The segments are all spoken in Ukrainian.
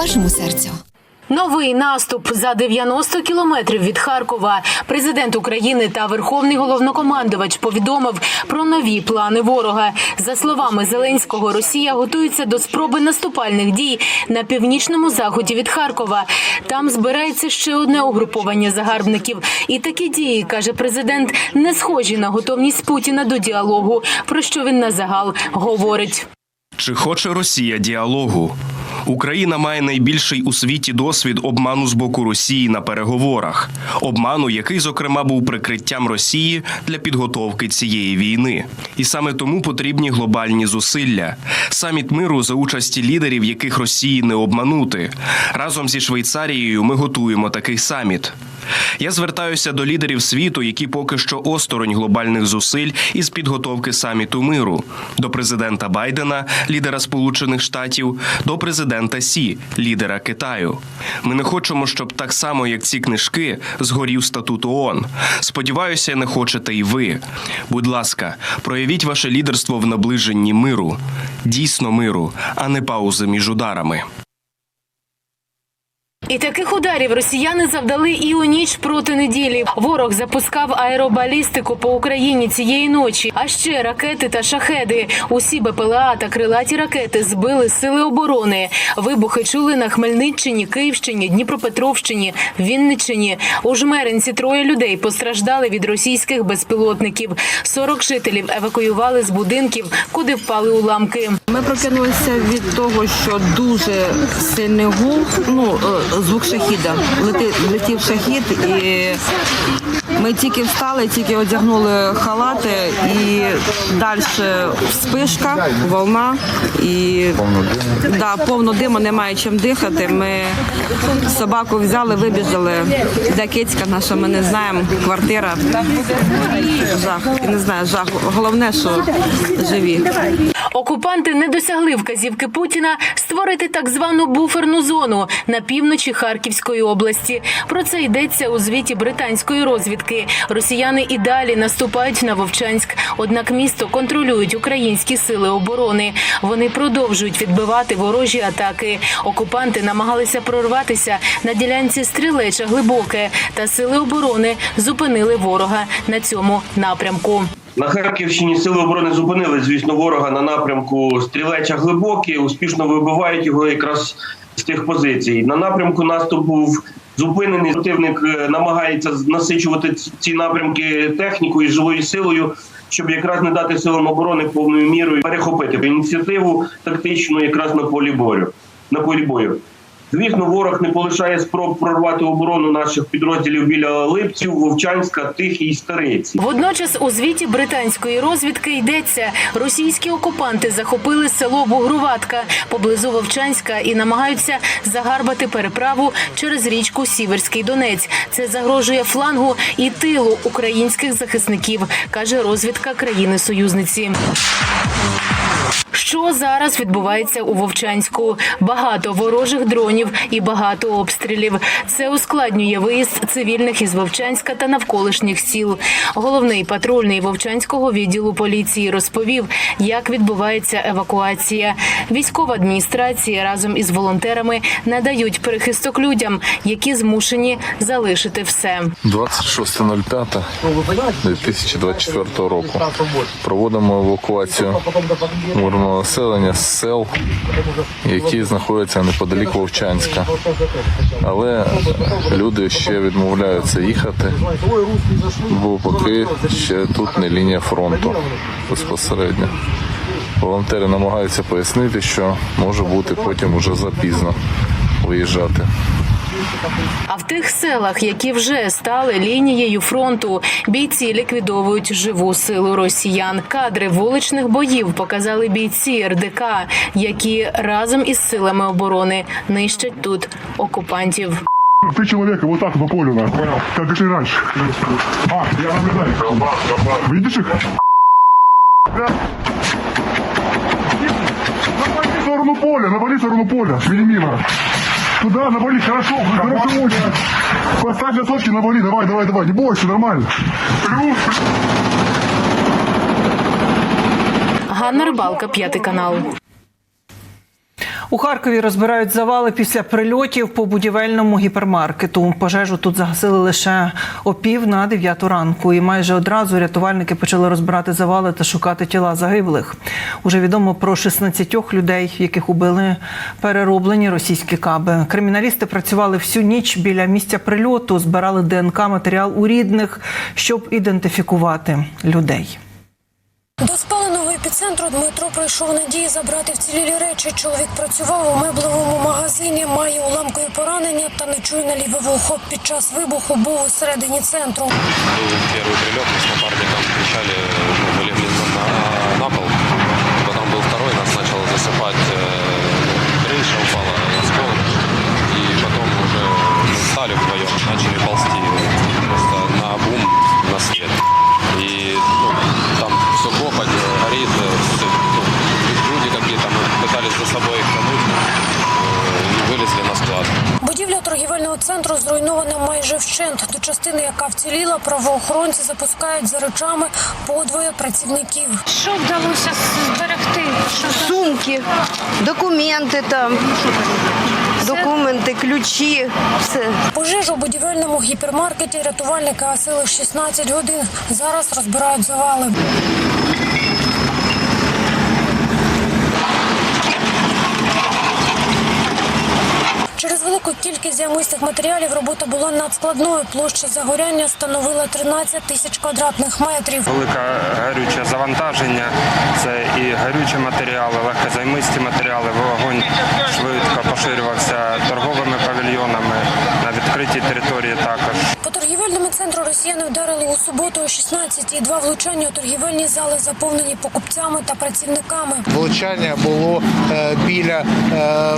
вашому серцю. Новий наступ за 90 кілометрів від Харкова. Президент України та Верховний головнокомандувач повідомив про нові плани ворога. За словами Зеленського, Росія готується до спроби наступальних дій на північному заході від Харкова. Там збирається ще одне угруповання загарбників. І такі дії, каже президент, не схожі на готовність Путіна до діалогу. Про що він на загал говорить. Чи хоче Росія діалогу? Україна має найбільший у світі досвід обману з боку Росії на переговорах, обману, який, зокрема, був прикриттям Росії для підготовки цієї війни. І саме тому потрібні глобальні зусилля. Саміт миру за участі лідерів, яких Росії не обманути. Разом зі Швейцарією ми готуємо такий саміт. Я звертаюся до лідерів світу, які поки що осторонь глобальних зусиль із підготовки саміту миру, до президента Байдена, лідера Сполучених Штатів, до президента Сі, лідера Китаю. Ми не хочемо, щоб так само, як ці книжки, згорів статут ООН. Сподіваюся, не хочете і ви. Будь ласка, проявіть ваше лідерство в наближенні миру, дійсно миру, а не паузи між ударами. І таких ударів росіяни завдали і у ніч проти неділі. Ворог запускав аеробалістику по Україні цієї ночі. А ще ракети та шахеди. Усі БПЛА та крилаті ракети збили сили оборони. Вибухи чули на Хмельниччині, Київщині, Дніпропетровщині, Вінниччині. У Жмеринці троє людей постраждали від російських безпілотників. 40 жителів евакуювали з будинків, куди впали уламки. Ми прокинулися від того, що дуже сильний гул, ну е, звук шахіда. Летів шахід, і ми тільки встали, тільки одягнули халати, і далі вспишка, волна, і да, повно диму, немає чим дихати. Ми собаку взяли, вибіжали. Де кицька наша, ми не знаємо. Квартира. Жах. Не знаю, жах. Головне, що живі. Окупанти не досягли вказівки Путіна створити так звану буферну зону на півночі Харківської області. Про це йдеться у звіті британської розвідки. Росіяни і далі наступають на Вовчанськ. Однак місто контролюють українські сили оборони. Вони продовжують відбивати ворожі атаки. Окупанти намагалися прорватися на ділянці стрілеча глибоке, та сили оборони зупинили ворога на цьому напрямку. На Харківщині сили оборони зупинили, звісно, ворога на напрямку Стрілеча глибокі, успішно вибивають його якраз з тих позицій. На напрямку наступ зупинений. Противник е, намагається насичувати ці напрямки технікою, живою силою, щоб якраз не дати силам оборони повною мірою перехопити ініціативу тактичну якраз на полі бою. На полі бою. Звісно, ворог не полишає спроб прорвати оборону наших підрозділів біля Липців, Вовчанська, Тихій і Стариці. Водночас у звіті британської розвідки йдеться: російські окупанти захопили село Бугруватка поблизу Вовчанська і намагаються загарбати переправу через річку Сіверський Донець. Це загрожує флангу і тилу українських захисників, каже розвідка країни-союзниці. Що зараз відбувається у Вовчанську? Багато ворожих дронів і багато обстрілів. Це ускладнює виїзд цивільних із Вовчанська та навколишніх сіл. Головний патрульний Вовчанського відділу поліції розповів, як відбувається евакуація. Військова адміністрація разом із волонтерами надають прихисток людям, які змушені залишити все. 26.05.2024 року проводимо евакуацію мирного населення з сел, які знаходяться неподалік Вовчанська. Але люди ще відмовляються їхати, бо поки ще тут не лінія фронту безпосередньо. Волонтери намагаються пояснити, що може бути потім уже запізно виїжджати. А в тих селах, які вже стали лінією фронту, бійці ліквідовують живу силу росіян. Кадри вуличних боїв показали бійці РДК, які разом із силами оборони нищать тут окупантів. Три человека вот так по полю, на, как и шли раньше. А, я наблюдаю. Видишь их? Да. В сторону поля, навали в сторону поля, Туда навали, хорошо, хорошо очень. Поставь на боли, навали, давай, давай, давай, не бойся, нормально. Плюс, Ганна Рибалка, п'ятий канал. У Харкові розбирають завали після прильотів по будівельному гіпермаркету. Пожежу тут загасили лише о пів на дев'яту ранку, і майже одразу рятувальники почали розбирати завали та шукати тіла загиблих. Уже відомо про 16 людей, яких убили перероблені російські каби. Криміналісти працювали всю ніч біля місця прильоту, збирали ДНК матеріал у рідних, щоб ідентифікувати людей. До епіцентру Дмитро прийшов надії забрати вцілілі речі. Чоловік працював у меблевому магазині, має уламкові поранення та не чує на ліве вухо. Під час вибуху був у середині центру. Был первый прилет, мы с напарником кричали, ну, мы легли на, на пол. Потом был второй, нас начало засыпать, э, крыша упала, осколок. И потом уже мы встали вдвоем, начали ползти просто на бум, на свет. Центру зруйнована майже вщент. До частини, яка вціліла, правоохоронці запускають за речами подвоє працівників. Що вдалося зберегти? сумки, документи там, документи, ключі, все. Пожежу у будівельному гіпермаркеті рятувальники гасили 16 годин. Зараз розбирають завали. Через велику кількість ямистих матеріалів робота була надскладною. Площа загоряння становила 13 тисяч квадратних метрів. Велике гарюче завантаження, це і гарючі матеріали, легкозаймисті матеріали. Вогонь швидко поширювався торговими павільйонами на відкритій території також. По торгівельному центру росіяни вдарили у суботу о 16 і два влучання у торгівельні зали заповнені покупцями та працівниками. Влучання було е, біля е,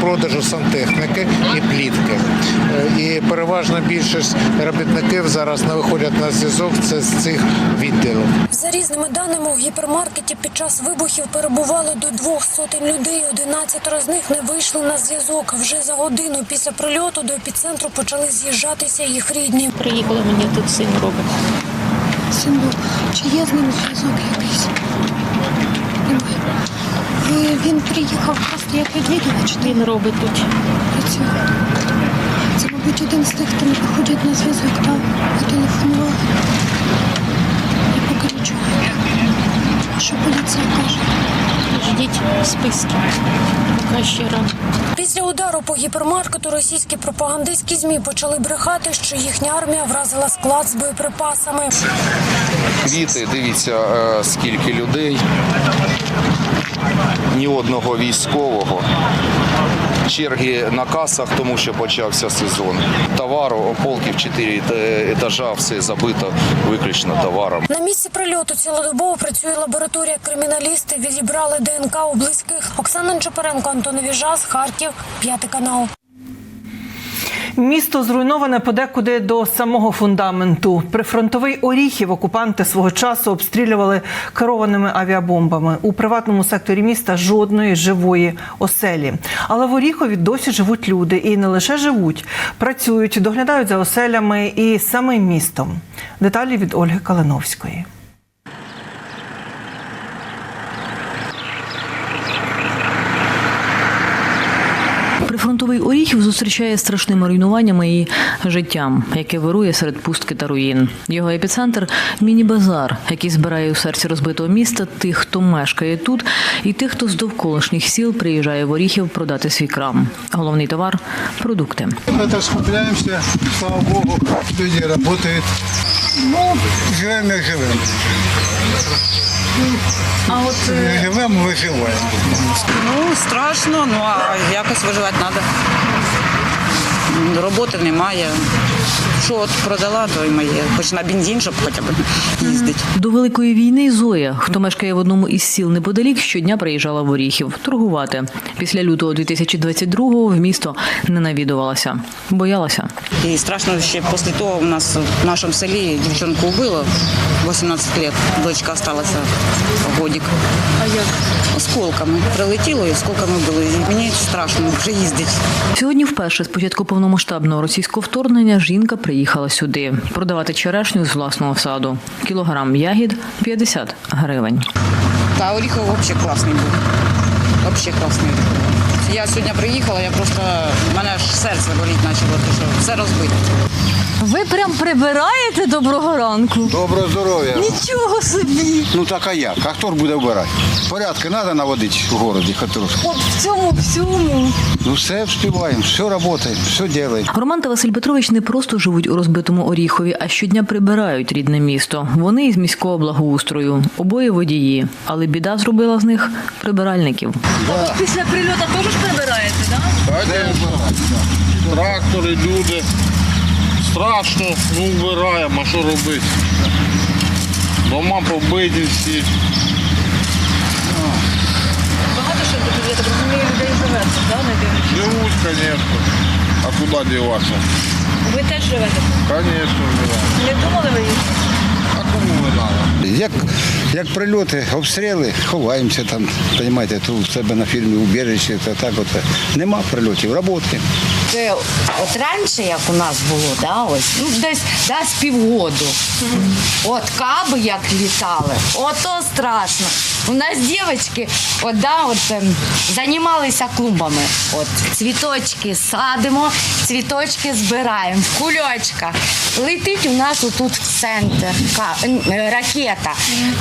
продажу сантехніки і плітки. Е, І переважна більшість робітників зараз не виходять на зв'язок. Це з цих відділів. За різними даними у гіпермаркеті під час вибухів перебувало до двох сотень людей. 11 з них не вийшли на зв'язок. Вже за годину після прильоту до епіцентру почали з'їжджатися їх рідні. Приїхала мені тут син робить. Синок, чи є з ним зв'язок якийсь? Ви- Він приїхав просто як відвідувач, Він робить тут. працює. Це, мабуть, один з тих, хто не виходять на зв'язок, так? Ви телефонували. Я поки не чую. Що поліція каже? Ждіть списки. Поки ще рано. Після удару по гіпермаркету російські пропагандистські змі почали брехати, що їхня армія вразила склад з боєприпасами. Квіти, дивіться, е, скільки людей. Ні одного військового. Черги на касах, тому що почався сезон. Товару, полків 4 етажа, все забито виключно товаром. На місці прильоту цілодобово працює лабораторія. Криміналісти відібрали ДНК у близьких. Оксана Нечапаренко, Антон Віжас, Харків, п'ятий канал. Місто зруйноване подекуди до самого фундаменту. Прифронтовий Оріхів окупанти свого часу обстрілювали керованими авіабомбами. У приватному секторі міста жодної живої оселі. Але в Оріхові досі живуть люди і не лише живуть, працюють, доглядають за оселями і самим містом. Деталі від Ольги Калиновської. Прифронтовий Оріхів зустрічає страшними руйнуваннями і життям, яке вирує серед пустки та руїн. Його епіцентр міні-базар, який збирає у серці розбитого міста тих, хто мешкає тут, і тих, хто з довколишніх сіл приїжджає в Оріхів продати свій крам. Головний товар продукти. Це скупляємося, слава Богу, люди працюють. Ну, живемо як живемо. А от Не живемо, виживаємо. Ну, страшно, ну а якось виживати треба. Роботи немає. Що от продала, то й моє. Хоч на бензин, щоб хоча б їздити. До великої війни Зоя, хто мешкає в одному із сіл неподалік, щодня приїжджала в Оріхів торгувати. Після лютого 2022-го в місто не навідувалася, боялася. І страшно ще після того у нас в нашому селі дівчинку вбило 18 років. Дочка залишилася годик. А як? Осколками. Прилетіло і осколками було. І мені страшно вже їздити. Сьогодні вперше з початку повномасштабного російського вторгнення жінка приїхала сюди продавати черешню з власного саду. Кілограм ягід 50 гривень. Та Оріхов взагалі класний був. Взагалі класний. Я сьогодні приїхала, я просто в мене аж серце болить, почало, тому що все розбите. Ви прям прибираєте доброго ранку. Доброго здоров'я. Нічого собі. Ну так а як? А хто ж буде вбирати? Порядки треба наводити в городі хоч трошки. От в цьому всьому. Ну все вспіваємо, все працює, все робимо. Роман та Василь Петрович не просто живуть у розбитому Оріхові, а щодня прибирають рідне місто. Вони із міського благоустрою, обоє водії, але біда зробила з них прибиральників. Після прильоту теж ж прибираєте, так? Трактори, люди. Страшно, ну вбираємо, а що робити? Дома побиті всі. Багато що тут, я так розумію, людей живе, так? Живуть, звісно. А куди діватися? Ви теж живете? Звісно, живемо. Не думали ви їхати? Кому ви? Як, як прильоти, обстріли, ховаємося там, розумієте, тут у себе на фірмі убіжище, та так от. Нема прильотів, роботи. Це от раніше, як у нас було, да, ось, ну, десь да, з півгоду. От каби як літали, ото страшно. У нас дівчатки от, да, от, займалися клумбами. От, цвіточки садимо, цвіточки збираємо в кульочках. Летить у нас отут в центр е, ракета.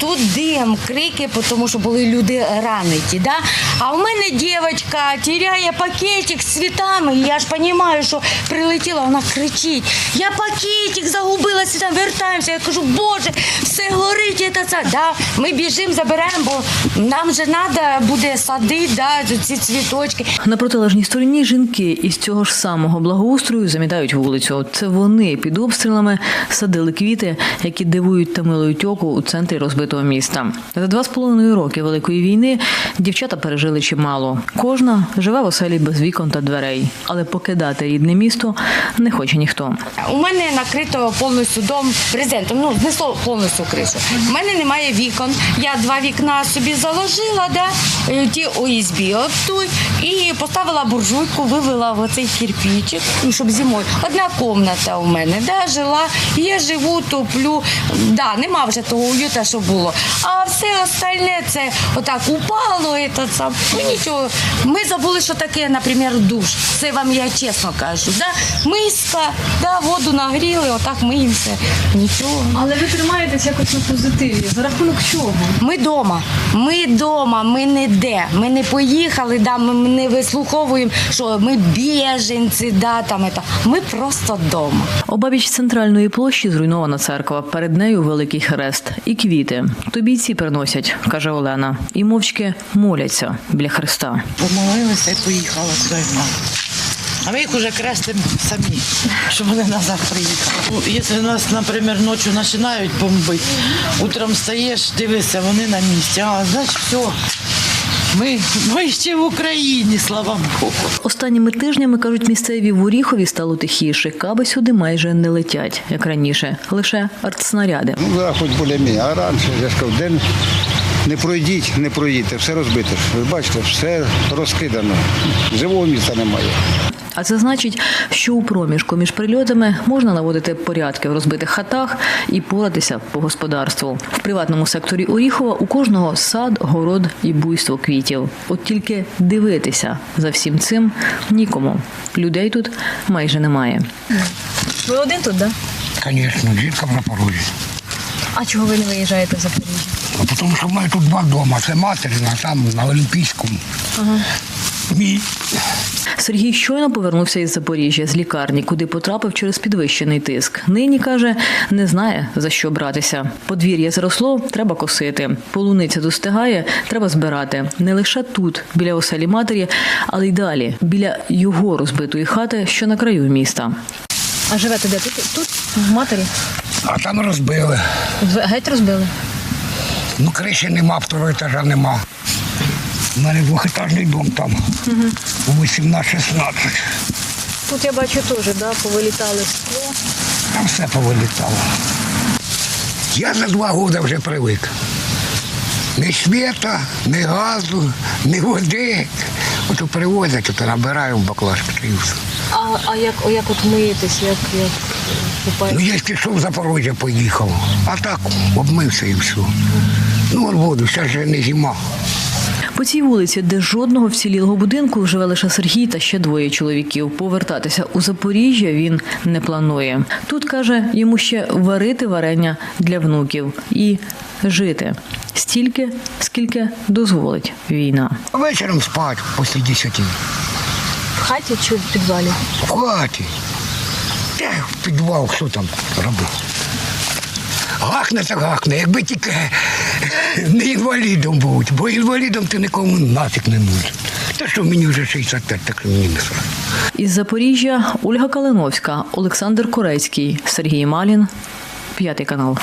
Тут дим, крики, тому що були люди раниті. Да? А у мене дівчинка тіряє пакетик з цвітами. Я ж розумію, що прилетіла, вона кричить: я пакетик загубила з цвітами, вертаємося. Я кажу, Боже, все горить. Це. Да? Ми біжимо, забираємо, бо нам же треба буде садити да, ці цвіточки. На протилежній стороні жінки із цього ж самого благоустрою замітають вулицю. Це вони під обстрілами садили квіти, які дивують та милують око у центрі розбитого міста. За два з половиною роки великої війни дівчата пережили чимало. Кожна живе в оселі без вікон та дверей, але покидати рідне місто не хоче ніхто. У мене накрито повністю дом брезентом. Ну, знесло повністю кришу. У мене немає вікон. Я два вікна собі заложила, да, е, ті ОСБ оттуй, і поставила буржуйку, вивела в оцей кирпичик, ну, щоб зимою. Одна кімната у мене, да, жила. Я живу, топлю. Да, нема вже того уюта, що було. А все остальне це отак упало. Это, сам. Ну нічого. Ми забули, що таке, наприклад, душ. Це вам я чесно кажу. Да? Миска, да, воду нагріли, отак миємося. Нічого. Але ви тримаєтесь якось на позитиві. За рахунок чого? Ми вдома. Ми вдома, ми не де. Ми не поїхали, да, ми не вислуховуємо, що ми біженці, да, там, это. ми просто вдома. Обабіч центральної площі зруйнована церква. Перед нею великий хрест і квіти. То бійці приносять, каже Олена, і мовчки моляться біля хреста. Помолилися і поїхала туди. А ми їх уже крестимо самі, щоб вони назад приїхали. Ну, Якщо нас, наприклад, ночі починають бомбити, утром стаєш, дивишся, вони на місці. А значить, все. Ми, ми ще в Україні, слава Богу. Останніми тижнями кажуть місцеві в Оріхові стало тихіше. Каби сюди майже не летять, як раніше, лише артснаряди. Ну, зараз хоч більш а раніше, я кажу, день не пройдіть, не проїдьте, все розбите. Ви бачите, все розкидано. Живого міста немає. А це значить, що у проміжку між прильотами можна наводити порядки в розбитих хатах і поратися по господарству. В приватному секторі Оріхова у кожного сад, город і буйство квітів. От тільки дивитися за всім цим нікому. Людей тут майже немає. Ви один тут, так? Звісно, жінка в Запорожжі. А чого ви не виїжджаєте в Запоріжжя? Тому що в мене тут два вдома. Це материна, там на Олімпійському. Мій Сергій щойно повернувся із Запоріжжя з лікарні, куди потрапив через підвищений тиск. Нині каже, не знає за що братися. Подвір'я зросло, треба косити. Полуниця достигає, треба збирати. Не лише тут, біля оселі матері, але й далі, біля його розбитої хати, що на краю міста. А живете де? Тут? Тут? В матері? А там розбили. Геть розбили? Ну, криші нема, второго етажа нема. У мене двохетажний дом там. У 18-16. Тут я бачу теж, да, повилітали скло. Там все повилітало. Я за два роки вже привик. Ні світа, ні газу, ні води. От привозять, от набираю в баклажку. та і все. А, а як, о, як от миєтесь, як, як Ну, купаєтесь? я пішов в Запорожжя, поїхав. А так обмився і все. Ну, от воду, зараз же не зима. По цій вулиці, де жодного вцілілого будинку, живе лише Сергій та ще двоє чоловіків. Повертатися у Запоріжжя він не планує. Тут каже, йому ще варити варення для внуків і жити стільки, скільки дозволить війна. Вечором спать після 10. В хаті чи в підвалі? В хаті. Та в підвал хто там робив. Гахне так гахне, якби тільки не інвалідом будуть, бо інвалідом ти нікому нафіг не нужен. Та що мені вже 65, так мені не срать. Із Запоріжжя Ольга Калиновська, Олександр Корецький, Сергій Малін, п'ятий канал.